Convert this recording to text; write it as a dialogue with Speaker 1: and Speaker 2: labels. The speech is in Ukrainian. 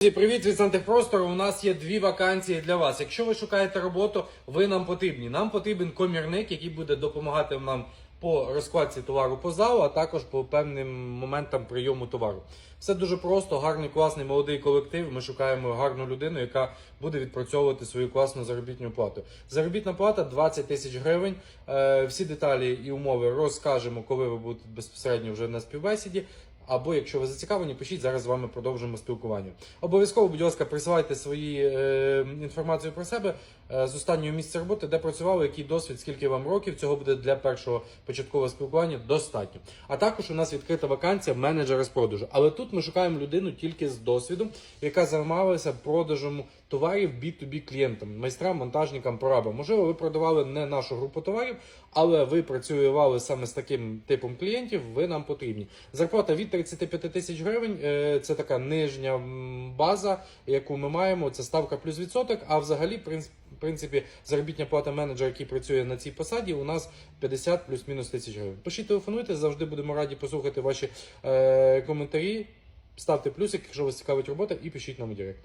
Speaker 1: Друзі, привіт від Сантехпростору. У нас є дві вакансії для вас. Якщо ви шукаєте роботу, ви нам потрібні. Нам потрібен комірник, який буде допомагати нам по розкладці товару по залу, а також по певним моментам прийому товару. Все дуже просто, гарний, класний молодий колектив. Ми шукаємо гарну людину, яка буде відпрацьовувати свою класну заробітну плату. Заробітна плата 20 тисяч гривень. Е, Всі деталі і умови розкажемо, коли ви будете безпосередньо вже на співбесіді. Або якщо ви зацікавлені, пишіть зараз з вами продовжимо спілкування. Обов'язково, будь ласка, присилайте свої е, інформацію про себе е, з останнього місця роботи, де працювали, який досвід, скільки вам років. Цього буде для першого початкового спілкування достатньо. А також у нас відкрита вакансія менеджера з продажу. Але тут ми шукаємо людину тільки з досвідом, яка займалася продажем товарів B2B клієнтам, майстрам, монтажникам, порабам. Можливо, ви продавали не нашу групу товарів, але ви працювали саме з таким типом клієнтів. Ви нам потрібні. Зарплата від 35 тисяч гривень. е, Це така нижня база, яку ми маємо. Це ставка плюс відсоток. А взагалі, в принципі, заробітня плата менеджера, який працює на цій посаді, у нас 50 плюс-мінус тисяч гривень. Пишіть, телефонуйте, завжди будемо раді послухати ваші е, коментарі. Ставте плюсик, якщо вас цікавить робота, і пишіть нам у директ.